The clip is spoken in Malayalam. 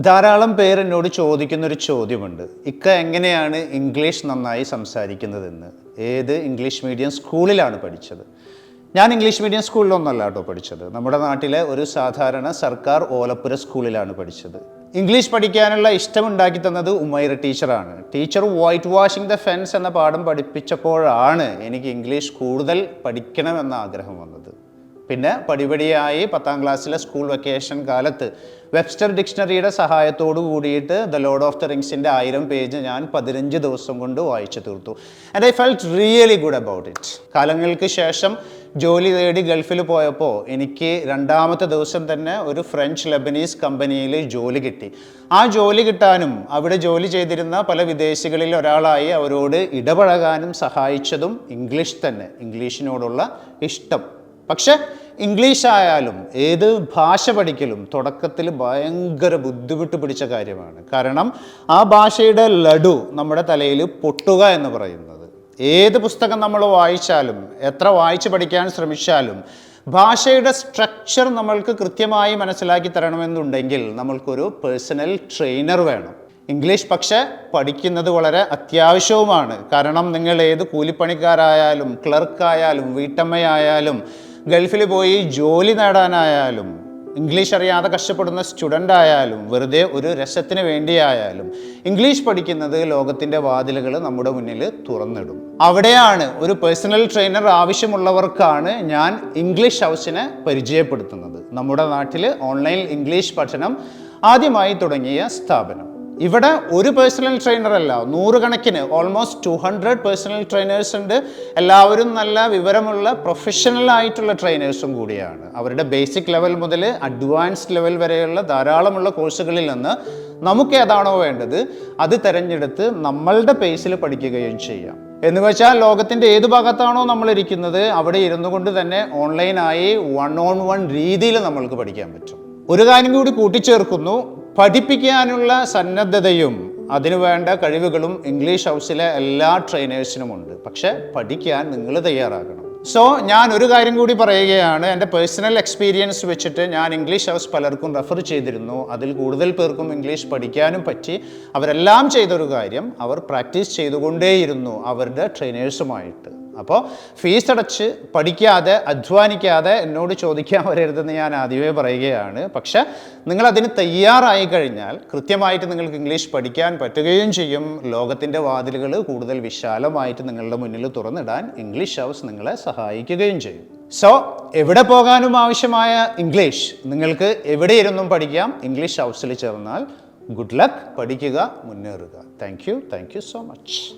ധാരാളം പേർ എന്നോട് ചോദിക്കുന്നൊരു ചോദ്യമുണ്ട്. ഇക്ക എങ്ങനെയാണ് ഇംഗ്ലീഷ് നന്നായി സംസാരിക്കുന്നതെന്ന്? ഏത് ഇംഗ്ലീഷ് മീഡിയം സ്കൂളിലാണ് പഠിച്ചത്? ഞാൻ ഇംഗ്ലീഷ് മീഡിയം സ്കൂളിലൊന്നല്ല കേട്ടോ പഠിച്ചത്. നമ്മുടെ നാട്ടിലെ ഒരു സാധാരണ സർക്കാർ ഓലപ്പുര സ്കൂളിലാണ് പഠിച്ചത്. ഇംഗ്ലീഷ് പഠിക്കാനുള്ള ഇഷ്ടമുണ്ടാക്കി തന്നത് ഉമൈറ ടീച്ചറാണ്. Teacher white washing the fence എന്ന പാഠം പഠിപ്പിച്ചപ്പോഴാണ് എനിക്ക് ഇംഗ്ലീഷ് കൂടുതൽ പഠിക്കണമെന്ന ആഗ്രഹം വന്നത്. പിന്നെ പടിപടിയായി പത്താം ക്ലാസ്സിലെ സ്കൂൾ വെക്കേഷൻ കാലത്ത് വെബ്സ്റ്റർ ഡിക്ഷണറിയുടെ സഹായത്തോടു കൂടിയിട്ട് ദ ലോഡ് ഓഫ് ദ റിങ്സിന്റെ ആയിരം പേജ് ഞാൻ പതിനഞ്ച് ദിവസം കൊണ്ട് വായിച്ചു തീർത്തു. And I felt really good about it കാലങ്ങൾക്ക് ശേഷം ജോലി തേടി ഗൾഫിൽ പോയപ്പോൾ എനിക്ക് രണ്ടാമത്തെ ദിവസം തന്നെ ഒരു ഫ്രഞ്ച് ലബനീസ് കമ്പനിയിൽ ജോലി കിട്ടി. ആ ജോലി കിട്ടാനും അവിടെ ജോലി ചെയ്തിരുന്ന പല വിദേശികളിൽ ഒരാളായി അവരോട് ഇടപഴകാനും സഹായിച്ചതും ഇംഗ്ലീഷ് തന്നെ ഇംഗ്ലീഷിനോടുള്ള ഇഷ്ടം. പക്ഷെ ഇംഗ്ലീഷ് ആയാലും ഏത് ഭാഷ പഠിക്കലും തുടക്കത്തിൽ ഭയങ്കര ബുദ്ധിമുട്ട് പിടിച്ച കാര്യമാണ്. കാരണം ആ ഭാഷയുടെ ലഡു നമ്മുടെ തലയിൽ പൊട്ടുക എന്ന് പറയുന്നത്. ഏത് പുസ്തകം നമ്മൾ വായിച്ചാലും എത്ര വായിച്ച് പഠിക്കാൻ ശ്രമിച്ചാലും ഭാഷയുടെ സ്ട്രക്ചർ നമ്മൾക്ക് കൃത്യമായി മനസ്സിലാക്കി തരണമെന്നുണ്ടെങ്കിൽ നമ്മൾക്കൊരു പേഴ്സണൽ ട്രെയിനർ വേണം. ഇംഗ്ലീഷ് പക്ഷേ പഠിക്കുന്നത് വളരെ അത്യാവശ്യവുമാണ്. കാരണം നിങ്ങൾ ഏത് കൂലിപ്പണിക്കാരായാലും ക്ലർക്കായാലും വീട്ടമ്മയായാലും ഗൾഫിൽ പോയി ജോലി നേടാനായാലും ഇംഗ്ലീഷ് അറിയാതെ കഷ്ടപ്പെടുന്ന സ്റ്റുഡന്റ് ആയാലും വെറുതെ ഒരു രസത്തിന് വേണ്ടിയായാലും ഇംഗ്ലീഷ് പഠിക്കുന്നത് ലോകത്തിന്റെ വാതിലുകൾ നമ്മുടെ മുന്നിൽ തുറന്നിടും. അവിടെയാണ് ഒരു പേഴ്സണൽ ട്രെയിനർ ആവശ്യമുള്ളവർക്കാണ് ഞാൻ ഇംഗ്ലീഷ് ഹൗസിനെ പരിചയപ്പെടുത്തുന്നത്. നമ്മുടെ നാട്ടിൽ ഓൺലൈൻ ഇംഗ്ലീഷ് പഠനം ആദ്യമായി തുടങ്ങിയ സ്ഥാപനം. ഇവിടെ ഒരു പേഴ്സണൽ ട്രെയിനർ അല്ല. നൂറുകണക്കിന് almost two hundred personal trainers ഉണ്ട്. എല്ലാവരും നല്ല വിവരമുള്ള പ്രൊഫഷണൽ ആയിട്ടുള്ള ട്രെയിനേഴ്സും കൂടിയാണ്. അവരുടെ ബേസിക് ലെവൽ മുതൽ അഡ്വാൻസ്ഡ് ലെവൽ വരെയുള്ള ധാരാളമുള്ള കോഴ്സുകളിൽ നിന്ന് നമുക്ക് ഏതാണോ വേണ്ടത് അത് തിരഞ്ഞെടുത്ത് നമ്മളുടെ പേസിൽ പഠിക്കുകയും ചെയ്യാം. എന്ന് വെച്ചാൽ ലോകത്തിന്റെ ഏത് ഭാഗത്താണോ നമ്മൾ ഇരിക്കുന്നത് അവിടെ ഇരുന്നു കൊണ്ട് തന്നെ ഓൺലൈനായി വൺ ഓൺ വൺ രീതിയിൽ നമ്മൾക്ക് പഠിക്കാൻ പറ്റും. ഒരു കാര്യം കൂടി കൂട്ടിച്ചേർക്കുന്നു. പഠിപ്പിക്കാനുള്ള സന്നദ്ധതയും അതിനുവേണ്ട കഴിവുകളും ഇംഗ്ലീഷ് ഹൗസിലെ എല്ലാ ട്രെയിനേഴ്സിനുമുണ്ട് പക്ഷെ പഠിക്കാൻ നിങ്ങൾ തയ്യാറാകണം. സോ ഞാൻ ഒരു കാര്യം കൂടി പറയുകയാണ്. എന്റെ പേഴ്സണൽ എക്സ്പീരിയൻസ് വെച്ചിട്ട് ഞാൻ ഇംഗ്ലീഷ് ഹൗസ് പലർക്കും റെഫർ ചെയ്തിരുന്നു. അതിൽ കൂടുതൽ പേർക്കും ഇംഗ്ലീഷ് പഠിക്കാനും പറ്റി. അവരെല്ലാം ചെയ്തൊരു കാര്യം അവർ പ്രാക്ടീസ് ചെയ്തുകൊണ്ടേയിരുന്നു അവരുടെ ട്രെയിനേഴ്സുമായിട്ട് അപ്പോൾ ഫീസ് അടച്ച് പഠിക്കാതെ അധ്വാനിക്കാതെ എന്നോട് ചോദിക്കാൻ വരരുതെന്ന് ഞാൻ ആദ്യമേ പറയുകയാണ്. പക്ഷെ നിങ്ങൾ അതിന് തയ്യാറായി കഴിഞ്ഞാൽ കൃത്യമായിട്ട് നിങ്ങൾക്ക് ഇംഗ്ലീഷ് പഠിക്കാൻ പറ്റുകയും ചെയ്യും. ലോകത്തിന്റെ വാതിലുകൾ കൂടുതൽ വിശാലമായിട്ട് നിങ്ങളുടെ മുന്നിൽ തുറന്നിടാൻ ഇംഗ്ലീഷ് ഹൗസ് നിങ്ങളെ സഹായിക്കുകയും ചെയ്യും. സോ എവിടെ പോകാനും ആവശ്യമായ ഇംഗ്ലീഷ് നിങ്ങൾക്ക് എവിടെ ഇരുന്നും പഠിക്കാം. ഇംഗ്ലീഷ് ഹൗസിൽ ചേർന്നാൽ ഗുഡ് ലക്ക് പഠിക്കുക മുന്നേറുക. Thank you thank you so much